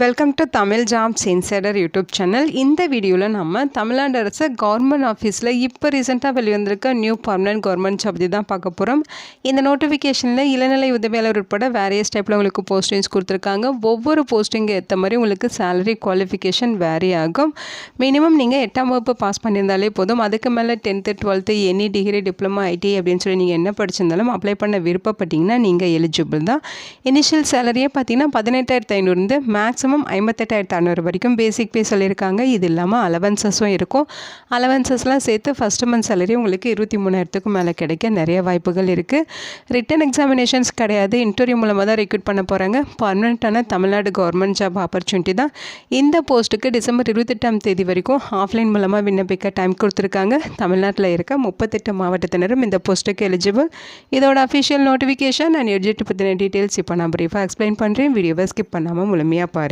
Welcome to Tamil jobs insider YouTube channel இந்த வீடியோவில் நம்ம தமிழ்நாடு அரசு கவர்மெண்ட் ஆஃபீஸில் இப்போ ரீசெண்டாக வெளிவந்திருக்க நியூ பர்மனன்ட் கவர்மெண்ட் ஜாப் பற்றி தான் பார்க்க போகிறோம் இந்த நோட்டிஃபிகேஷனில் இளநிலை உதவியாளர் உட்பட வேரியஸ் டைப்பில் உங்களுக்கு போஸ்டிங்ஸ் கொடுத்துருக்காங்க. ஒவ்வொரு போஸ்டிங்கு ஏற்ற மாதிரி உங்களுக்கு சேலரி குவாலிஃபிகேஷன் வேரி ஆகும். மினிமம் நீங்கள் எட்டாம் வகுப்பு பாஸ் பண்ணியிருந்தாலே போதும். அதுக்கு மேலே tenth twelfth any degree diploma IT அப்படின்னு சொல்லி நீங்கள் என்ன படிச்சிருந்தாலும் அப்ளை பண்ண விருப்பப்பட்டீங்கன்னா நீங்கள் எலிஜிபிள் தான். இனிஷியல் சேலரியே பார்த்தீங்கன்னா பதினெட்டாயிரத்து ஐநூறுந்து மேக்ஸிமம் ஐம்பத்தெட்டாயிரத்து அறநூறு வரைக்கும் பேசிக் பே சொல்லியிருக்காங்க. இது இல்லாமல் அலவன்சஸும் இருக்கும். அலவன்சஸ்லாம் சேர்த்து ஃபஸ்ட்டு மந்த் சேலரி உங்களுக்கு இருபத்தி மூணாயிரத்துக்கும் மேலே கிடைக்க நிறைய வாய்ப்புகள் இருக்குது ரிட்டன் எக்ஸாமினேஷன்ஸ் கிடையாது. இன்டர்வியூ மூலமாக தான் ரெக்ரூட் பண்ண போகிறாங்க பர்மனெண்ட்டான தமிழ்நாடு கவர்மெண்ட் ஜாப் ஆப்பர்ச்சுனிட்டி தான். இந்த போஸ்ட்டுக்கு டிசம்பர் இருபத்தெட்டாம் தேதி வரைக்கும் ஆஃப்லைன் மூலமாக விண்ணப்பிக்க டைம் கொடுத்துருக்காங்க. தமிழ்நாட்டில் இருக்க முப்பத்தெட்டு மாவட்டத்தினரும் இந்த போஸ்ட்டுக்கு எலிஜிபிள் இதோட அஃபிஷியல் நோட்டிஃபிகேஷன் அண்ட் எட்ஜெக்ட் பற்றின டீட்டெயில்ஸ் இப்போ நான் ப்ரீஃபாக எக்ஸ்பிளைன் பண்ணுறேன் வீடியோவை ஸ்கிப் பண்ணாமல் முழுமையாக பாருங்கள்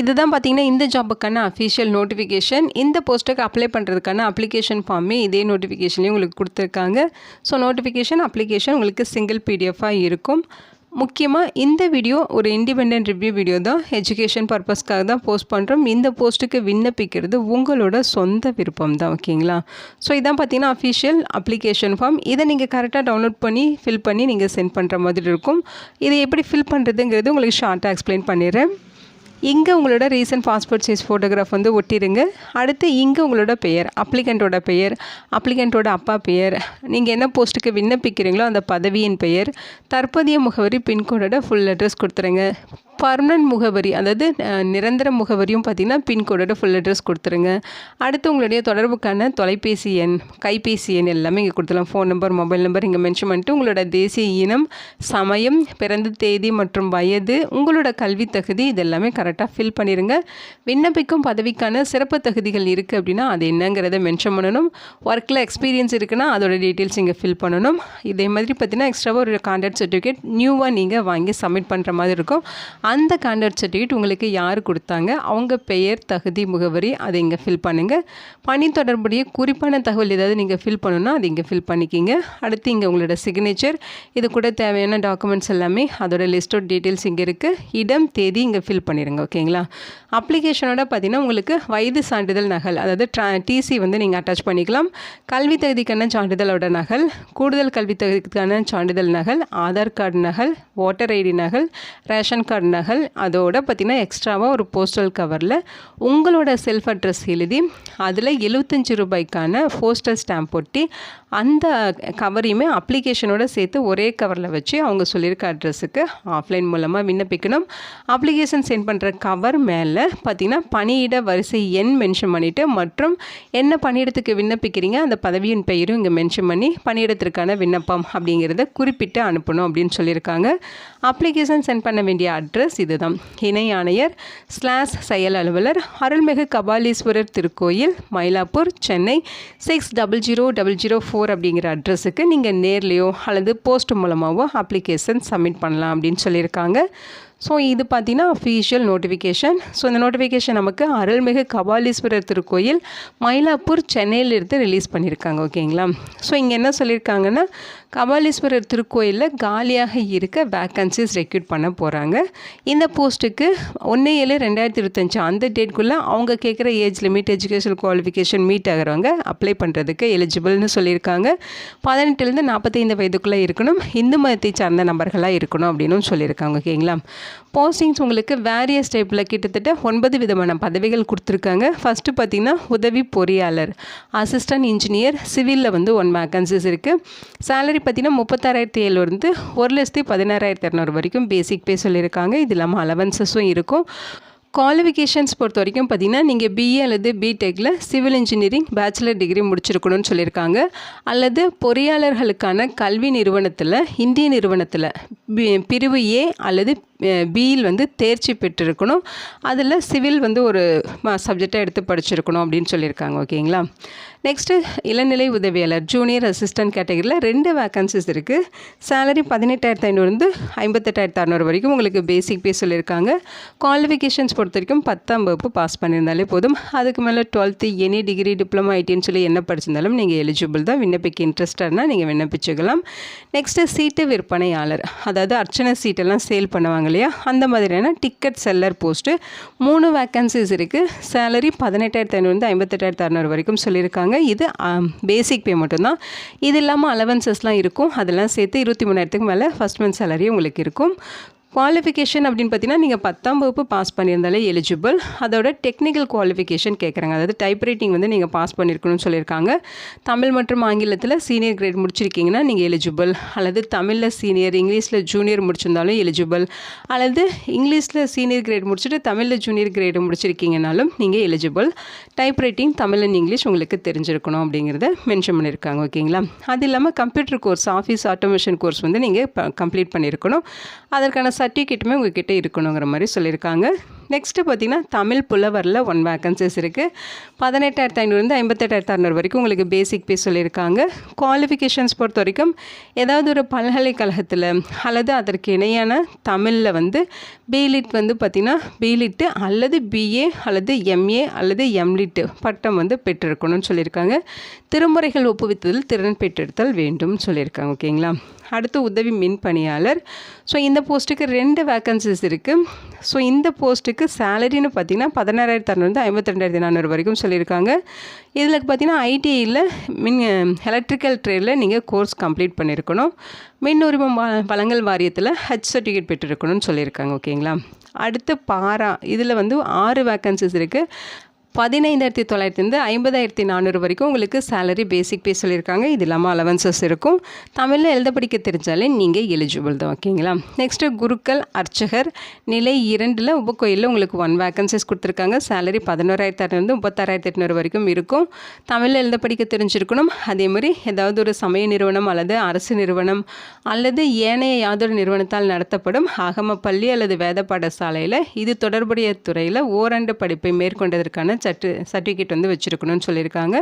இதுதான் பார்த்தீங்கன்னா இந்த ஜாபுக்கான அஃபிஷியல் நோட்டிஃபிகேஷன் இந்த போஸ்ட்டுக்கு அப்ளை பண்ணுறதுக்கான அப்ளிகேஷன் ஃபார்மே இதே நோட்டிஃபிகேஷன்லேயும் உங்களுக்கு கொடுத்துருக்காங்க. ஸோ நோட்டிஃபிகேஷன் அப்ளிகேஷன் உங்களுக்கு சிங்கிள் பிடிஎஃபாக இருக்கும். முக்கியமாக இந்த வீடியோ ஒரு இண்டிபெண்ட் ரிவ்யூ வீடியோ தான். எஜுகேஷன் பர்பஸ்க்காக தான் போஸ்ட் பண்ணுறோம் இந்த போஸ்ட்டுக்கு விண்ணப்பிக்கிறது உங்களோட சொந்த விருப்பம் தான் ஓகேங்களா? ஸோ இதான் பார்த்தீங்கன்னா அஃபிஷியல் அப்ளிகேஷன் ஃபார்ம் இதை நீங்கள் கரெக்டாக டவுன்லோட் பண்ணி ஃபில் பண்ணி நீங்கள் சென்ட் பண்ணுற மாதிரி இருக்கும். இதை எப்படி ஃபில் பண்ணுறதுங்கிறது உங்களுக்கு ஷார்ட்டாக எக்ஸ்பிளைன் பண்ணிடுறேன். இங்கே உங்களோட ரீசன்ட் பாஸ்போர்ட் சைஸ் ஃபோட்டோகிராஃப் வந்து ஒட்டிடுங்க அடுத்து இங்கே உங்களோட பெயர் அப்ளிகண்ட்டோட பெயர் அப்ளிகண்ட்டோட அப்பா பெயர் நீங்கள் என்ன போஸ்ட்டுக்கு விண்ணப்பிக்கிறீங்களோ அந்த பதவியின் பெயர் தற்போதைய முகவரி பின்கோடோட ஃபுல் அட்ரஸ் கொடுத்துருங்க. பர்மனன்ட் முகவரி அதாவது நிரந்தர முகவரியும் பார்த்தீங்கன்னா பின்கோடோட ஃபுல் அட்ரஸ் கொடுத்துருங்க. அடுத்து உங்களுடைய தொடர்புக்கான தொலைபேசி எண் கைபேசி எண் எல்லாமே இங்கே கொடுத்துலாம் ஃபோன் நம்பர் மொபைல் நம்பர் இங்கே மென்ஷன் பண்ணிட்டு உங்களோட தேசிய இனம் சமயம் பிறந்த தேதி மற்றும் வயது உங்களோட கல்வி தகுதி இதெல்லாமே கரெக்டாக ஃபில் பண்ணிடுங்க விண்ணப்பிக்கும் பதவிக்கான சிறப்பு தகுதிகள் இருக்குது அப்படின்னா அது என்னங்கிறத மென்ஷன் பண்ணணும். ஒர்க்கில் எக்ஸ்பீரியன்ஸ் இருக்குன்னா அதோட டீட்டெயில்ஸ் இங்கே ஃபில் பண்ணணும். இதே மாதிரி பார்த்தீங்கன்னா எக்ஸ்ட்ராவாக ஒரு கான்டாக்ட் சர்டிஃபிகேட் நியூவாக நீங்கள் வாங்கி சப்மிட் பண்ணுற மாதிரி இருக்கும். அந்த கான்டாக்ட் சர்டிஃபிகேட் உங்களுக்கு யார் கொடுத்தாங்க? அவங்க பெயர் தகுதி முகவரி அதை இங்கே ஃபில் பண்ணுங்கள் பணி தொடர்புடைய குறிப்பான தகவல் ஏதாவது நீங்கள் ஃபில் பண்ணணும்னா அதை இங்கே ஃபில் பண்ணிக்கிங்க. அடுத்து இங்கே உங்களோட சிக்னேச்சர் இது கூட தேவையான டாக்குமெண்ட்ஸ் எல்லாமே அதோட லிஸ்டோட டீட்டெயில்ஸ் இங்கே இருக்குது இடம் தேதி இங்கே ஃபில் பண்ணிடுங்க ஓகேங்களா அப்ளிகேஷனோட பார்த்தீங்கன்னா உங்களுக்கு வயது சான்றிதழ் நகல் அதாவது ட்ரா டிசி வந்து நீங்கள் அட்டாச் பண்ணிக்கலாம். கல்வி தகுதிக்கான சான்றிதழோட நகல் கூடுதல் கல்வி தகுதிக்கான சான்றிதழ் நகல் ஆதார் கார்டு நகல் ஓட்டர் ஐடி நகல் ரேஷன் கார்டு நகல் அதோட பார்த்திங்கன்னா எக்ஸ்ட்ராவாக ஒரு போஸ்டல் கவரில் உங்களோட செல்ஃப் அட்ரஸ் எழுதி அதில் எழுபத்தஞ்சு ரூபாய்க்கான போஸ்டல் ஸ்டாம்ப் ஒட்டி அந்த கவரையுமே அப்ளிகேஷனோட சேர்த்து ஒரே கவரில் வச்சு அவங்க சொல்லியிருக்க அட்ரஸுக்கு ஆஃப்லைன் மூலமாக விண்ணப்பிக்கணும். அப்ளிகேஷன் சென்ட் பண்ணுற கவர் மேலே பார்த்திங்கன்னா பணியிட வரிசை எண் மென்ஷன் பண்ணிவிட்டு மற்றும் என்ன பணியிடத்துக்கு விண்ணப்பிக்கிறீங்க அந்த பதவியின் பெயரும் இங்கே மென்ஷன் பண்ணி பணியிடத்திற்கான விண்ணப்பம் அப்படிங்கிறத குறிப்பிட்டு அனுப்பணும் அப்படின்னு சொல்லியிருக்காங்க. அப்ளிகேஷன் சென்ட் பண்ண வேண்டிய அட்ரஸ் இதுதான். இணை ஆணையர் ஸ்லாஸ் செயல் அலுவலர் அருள்மிகு கபாலீஸ்வரர் திருக்கோயில் Mylapore Chennai six double zero double zero four அப்படிங்கிற அட்ரஸுக்கு நீங்கள் நேர்லேயோ அல்லது போஸ்ட் மூலமாகவோ அப்ளிகேஷன் சப்மிட் பண்ணலாம் அப்படின்னு சொல்லியிருக்காங்க. ஸோ இது பார்த்தீங்கன்னா அஃபீஷியல் நோட்டிஃபிகேஷன் ஸோ இந்த நோட்டிஃபிகேஷன் நமக்கு அருள்மிகு கபாலீஸ்வரர் திருக்கோயில் மயிலாப்பூர் சென்னையிலிருந்து ரிலீஸ் பண்ணியிருக்காங்க ஓகேங்களா ஸோ இங்கே என்ன சொல்லியிருக்காங்கன்னா கபாலீஸ்வரர் திருக்கோயிலில் காலியாக இருக்க வேக்கன்சிஸ் ரெக்யூட் பண்ண போகிறாங்க இந்த போஸ்ட்டுக்கு ஒன்று ஏழு ரெண்டாயிரத்தி இருபத்தஞ்சு அந்த டேட்குள்ளே அவங்க கேட்குற age limit education qualification meet ஆகிறவங்க apply பண்ணுறதுக்கு எலிஜிபிள்னு சொல்லியிருக்காங்க பதினெட்டுலேருந்து நாற்பத்தைந்து வயதுக்குள்ளே இருக்கணும். இந்து மதத்தை சார்ந்த நபர்களாக இருக்கணும் அப்படின்னு சொல்லியிருக்காங்க ஓகேங்களா போஸ்டிங்ஸ் உங்களுக்கு வேரியஸ் டைப்பில் கிட்டத்தட்ட ஒன்பது விதமான பதவிகள் கொடுத்துருக்காங்க. ஃபஸ்ட்டு பார்த்தீங்கன்னா உதவி பொறியாளர் அசிஸ்டன்ட் இன்ஜினியர் சிவிலில் வந்து ஒன் வேக்கன்சிஸ் இருக்குது சேலரி பார்த்தீங்கன்னா முப்பத்தாறாயிரத்தி ஏழுலேருந்து ஒரு லட்சத்தி பதினாறாயிரத்தி இரநூறு வரைக்கும் பேசிக் பே சொல்லியிருக்காங்க. இது இல்லாமல் அலவன்சஸும் இருக்கும். குவாலிஃபிகேஷன்ஸ் பொறுத்த வரைக்கும் பார்த்தீங்கன்னா நீங்கள் பிஏ அல்லது பிடெக்கில் சிவில் இன்ஜினியரிங் பேச்சுலர் டிகிரி முடிச்சிருக்கணும்னு சொல்லியிருக்காங்க. அல்லது பொறியாளர்களுக்கான கல்வி நிறுவனத்தில் இந்திய நிறுவனத்தில் பி- பிரிவு ஏ அல்லது பிஇல் வந்து தேர்ச்சி பெற்றிருக்கணும். அதில் சிவில் வந்து ஒரு சப்ஜெக்டாக எடுத்து படிச்சிருக்கணும் அப்படின்னு சொல்லியிருக்காங்க ஓகேங்களா? நெக்ஸ்ட்டு இளநிலை உதவியாளர் ஜூனியர் அசிஸ்டன்ட் கேட்டகரியில் ரெண்டு வேக்கன்சிஸ் இருக்குது சேலரி பதினெட்டாயிரத்து ஐநூறுந்து ஐம்பத்தெட்டாயிரத்து அறநூறு வரைக்கும் உங்களுக்கு பேசிக் பே சொல்லியிருக்காங்க. குவாலிஃபிகேஷன்ஸ் பொறுத்த வரைக்கும் பத்தாம் வகுப்பு பாஸ் பண்ணியிருந்தாலே போதும். அதுக்கு மேலே டுவெல்த்து எனி டிகிரி டிப்ளமா ஐடின்னு சொல்லி என்ன படிச்சிருந்தாலும் நீங்கள் எலிஜிபிள் தான் விண்ணப்பிக்க இன்ட்ரெஸ்டாக நீங்கள் விண்ணப்பிச்சுக்கலாம். நெக்ஸ்ட்டு சீட்டு விற்பனையாளர் அதாவது அர்ச்சனை சீட்டெல்லாம் சேல் பண்ணுவாங்க. இல்லையா? அந்த மாதிரியான டிக்கெட் செல்லர் போஸ்ட்டு மூணு வேக்கன்சிஸ் இருக்குது சேலரி பதினெட்டாயிரத்து ஐநூறுந்து ஐம்பத்தெட்டாயிரத்து அறநூறு வரைக்கும் சொல்லியிருக்காங்க. இது பேசிக் பே மட்டும்தான். இது இல்லாமல் அலவன்சஸ்லாம் இருக்கும். அதெல்லாம் சேர்த்து இருபத்தி மூணாயிரத்துக்கு மேலே ஃபஸ்ட் மந்த் சேலரி உங்களுக்கு இருக்கும். குவாலிஃபிகேஷன் அப்படின்னு பார்த்தீங்கன்னா நீங்கள் பத்தாம் வகுப்பு பாஸ் பண்ணியிருந்தாலே எலிஜிபிள் அதோட டெக்னிக்கல் குவாலிஃபிகேஷன் கேட்குறாங்க அதாவது டைப் ரைட்டிங் வந்து நீங்கள் பாஸ் பண்ணியிருக்கணும்னு சொல்லியிருக்காங்க. தமிழ் மற்றும் ஆங்கிலத்தில் சீனியர் கிரேட் முடிச்சிருக்கீங்கன்னா நீங்கள் எலிஜிபிள் அல்லது தமிழில் சீனியர் இங்கிலீஷில் ஜூனியர் முடிச்சிருந்தாலும் எலிஜிபிள் அல்லது இங்கிலீஷில் சீனியர் கிரேட் முடிச்சுட்டு தமிழில் ஜூனியர் கிரேடு முடிச்சிருக்கீங்கனாலும் நீங்கள் eligible type writing Tamil and English உங்களுக்கு தெரிஞ்சிருக்கணும் அப்படிங்கிறத மென்ஷன் பண்ணியிருக்காங்க. ஓகேங்களா? அது இல்லாமல் computer course office automation course வந்து நீங்கள் கம்ப்ளீட் பண்ணியிருக்கணும். அதற்கான சர்டிஃபிகேட்டுமே உங்ககிட்ட இருக்கணுங்கிற மாதிரி சொல்லியிருக்காங்க. நெக்ஸ்ட்டு பார்த்திங்கன்னா தமிழ் புலவரில் ஒன் வேக்கன்சிஸ் இருக்குது பதினெட்டாயிரத்து ஐநூறுலேருந்து ஐம்பத்தெட்டாயிரத்து அறநூறு வரைக்கும் உங்களுக்கு பேசிக் பே சொல்லியிருக்காங்க. குவாலிஃபிகேஷன்ஸ் பொறுத்த வரைக்கும் ஏதாவது ஒரு பல்கலைக்கழகத்தில் அல்லது அதற்கு இணையான தமிழில் வந்து பிலிட் வந்து பார்த்திங்கன்னா பிலிட்டு அல்லது பிஏ அல்லது எம்ஏ அல்லது எம்லிட்டு பட்டம் வந்து பெற்றிருக்கணும்னு சொல்லியிருக்காங்க. திருமுறைகள் ஒப்புவித்ததில் திறன் பெற்றெடுத்தல் வேண்டும் சொல்லியிருக்காங்க ஓகேங்களா அடுத்து உதவி மின் பணியாளர். ஸோ இந்த போஸ்ட்டுக்கு ரெண்டு வேக்கன்சிஸ் இருக்குது ஸோ இந்த போஸ்ட்டுக்கு சேலரின்னு பார்த்தீங்கன்னா பதினாறாயிரத்து அறநூறு ஐம்பத்தி ரெண்டாயிரத்தி நானூறு வரைக்கும் சொல்லியிருக்காங்க. இதில் பார்த்தீங்கன்னா ஐடிஐயில் மின் எலக்ட்ரிக்கல் ட்ரேடில் நீங்கள் கோர்ஸ் கம்ப்ளீட் பண்ணியிருக்கணும் மின் உரிமம் வழங்கல் வாரியத்தில் ஹெச் சர்டிஃபிகேட் பெற்றிருக்கணும்னு சொல்லியிருக்காங்க ஓகேங்களா அடுத்து பாரா இதில் வந்து ஆறு வேக்கன்சிஸ் இருக்குது பதினைந்தாயிரத்தி தொள்ளாயிரத்துலேருந்து ஐம்பதாயிரத்தி நானூறு வரைக்கும் உங்களுக்கு சேலரி பேசிக் பே சொல்லியிருக்காங்க. இது இல்லாமல் அலவன்சஸ் இருக்கும். தமிழில் எழுத படிக்க தெரிஞ்சாலே நீங்கள் எலிஜிபிள் தான் ஓகேங்களா? நெக்ஸ்ட்டு குருக்கள் அர்ச்சகர் நிலை இரண்டில் உபக்கோயிலில் உங்களுக்கு ஒன் வேக்கன்சிஸ் கொடுத்துருக்காங்க. சேலரி பதினோராயிரத்தி அறுநூறு முப்பத்தாறாயிரத்தி எட்நூறு வரைக்கும் இருக்கும். தமிழில் எழுத படிக்க தெரிஞ்சிருக்கணும். அதே மாதிரி ஏதாவது ஒரு சமய நிறுவனம் அல்லது அரசு நிறுவனம் அல்லது ஏனைய யாதொரு நிறுவனத்தால் நடத்தப்படும் ஆகம பள்ளி அல்லது வேத பாடசாலையில் இது தொடர்புடைய துறையில் ஓராண்டு படிப்பை மேற்கொண்டதற்கான சர்டி சர்டிஃபிகேட் வந்து வச்சுருக்கணும்னு சொல்லியிருக்காங்க.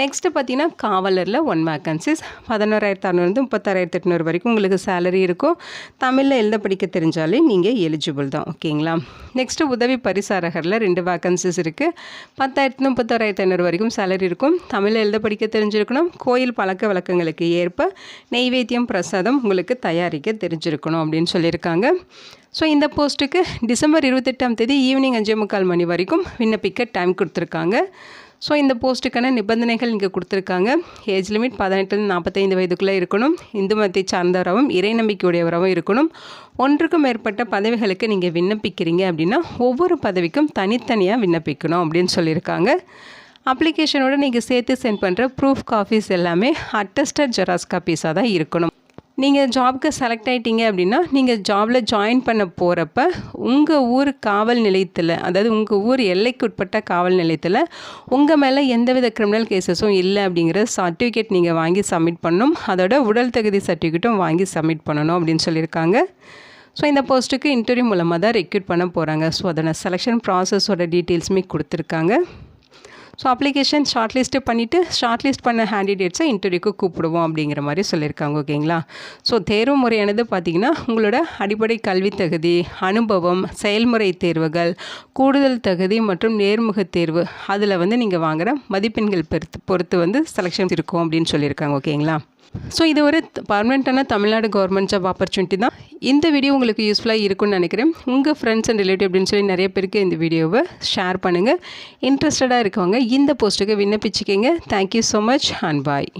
நெக்ஸ்ட்டு பார்த்தீங்கன்னா காவலரில் ஒன் வேக்கன்சிஸ் பதினோராயிரத்து அறநூறு முப்பத்தாறாயிரத்து எட்நூறு வரைக்கும் உங்களுக்கு சேலரி இருக்கும். தமிழில் எழுத படிக்க தெரிஞ்சாலே நீங்கள் எலிஜிபிள் தான் ஓகேங்களா நெக்ஸ்ட்டு உதவி பரிசாரகரில் ரெண்டு வேக்கன்சிஸ் இருக்குது பத்தாயிரத்து முப்பத்தாறாயிரத்து ஐநூறு வரைக்கும் சேலரி இருக்கும். தமிழில் எழுத படிக்க தெரிஞ்சிருக்கணும். கோயில் பழக்க வழக்கங்களுக்கு ஏற்ப நெய்வேத்தியம் பிரசாதம் உங்களுக்கு தயாரிக்க தெரிஞ்சிருக்கணும் அப்படின்னு சொல்லியிருக்காங்க. ஸோ இந்த போஸ்ட்டுக்கு டிசம்பர் இருபத்தெட்டாம் தேதி ஈவினிங் அஞ்சே முக்கால் மணி வரைக்கும் விண்ணப்பிக்க டைம் கொடுத்துருக்காங்க. ஸோ இந்த போஸ்ட்டுக்கான நிபந்தனைகள் இங்கே கொடுத்துருக்காங்க. ஏஜ் லிமிட் பதினெட்டுலேருந்து நாற்பத்தைந்து வயதுக்குள்ளே இருக்கணும். இந்து மதத்தை சார்ந்தவராகவும் இறை நம்பிக்கையுடையவராகவும் இருக்கணும். ஒன்றுக்கும் மேற்பட்ட பதவிகளுக்கு நீங்கள் விண்ணப்பிக்கிறீங்க அப்படின்னா ஒவ்வொரு பதவிக்கும் தனித்தனியாக விண்ணப்பிக்கணும் அப்படின்னு சொல்லியிருக்காங்க. அப்ளிகேஷனோட நீங்கள் சேர்த்து சென்ட் பண்ணுற ப்ரூஃப் காஃபீஸ் எல்லாமே அட்டஸ்டட் ஜெராக்ஸ் காப்பீஸாக தான் இருக்கணும். நீங்கள் ஜாப்க்கு செலக்ட் ஆகிட்டீங்க அப்படின்னா நீங்கள் ஜாபில் ஜாயின் பண்ண போகிறப்ப உங்கள் ஊர் காவல் நிலையத்தில் அதாவது உங்கள் ஊர் எல்லைக்கு உட்பட்ட காவல் நிலையத்தில் உங்கள் மேலே எந்தவித கிரிமினல் கேசஸும் இல்லை அப்படிங்கிற சர்டிஃபிகேட் நீங்கள் வாங்கி சப்மிட் பண்ணணும். அதோட உடல் தகுதி சர்டிஃபிகேட்டும் வாங்கி சப்மிட் பண்ணணும் அப்படின்னு சொல்லியிருக்காங்க. ஸோ இந்த போஸ்ட்டுக்கு இன்டர்வியூ மூலமாக தான் ரெக்யூட் பண்ண போகிறாங்க ஸோ அதோட செலெக்ஷன் ப்ராசஸோட டீட்டெயில்ஸுமே கொடுத்துருக்காங்க. ஸோ அப்ளிகேஷன் ஷார்ட் லிஸ்ட்டு பண்ணிவிட்டு ஷார்ட் லிஸ்ட் பண்ண ஹேண்டிடேட்ஸை இன்டர்வியூக்கு கூப்பிடுவோம் அப்படிங்கிற மாதிரி சொல்லியிருக்காங்க ஓகேங்களா? ஸோ தேர்வு முறையானது பார்த்திங்கன்னா உங்களோட அடிப்படை கல்வி தகுதி அனுபவம் செயல்முறை தேர்வுகள் கூடுதல் தகுதி மற்றும் நேர்முக தேர்வு. அதில் வந்து நீங்கள் வாங்குகிற மதிப்பெண்கள் பொறுத்து பொறுத்து வந்து செலெக்ஷன் இருக்கும் அப்படின்னு சொல்லியிருக்காங்க ஓகேங்களா? ஸோ இது ஒரு பர்மனெண்ட்டான தமிழ்நாடு கவர்மெண்ட் ஜாப் ஆப்பர்ச்சுனிட்டி தான். இந்த வீடியோ உங்களுக்கு யூஸ்ஃபுல்லாக இருக்கும்னு நினைக்கிறேன். உங்கள் ஃப்ரெண்ட்ஸ் அண்ட் ரிலேட்டிவ் அப்படின்னு சொல்லி நிறைய பேருக்கு இந்த வீடியோவை ஷேர் பண்ணுங்கள் இன்ட்ரெஸ்டடாக இருக்கவங்க இந்த போஸ்ட்டுக்கு விண்ணப்பிச்சுக்கிங்க. Thank you so much and bye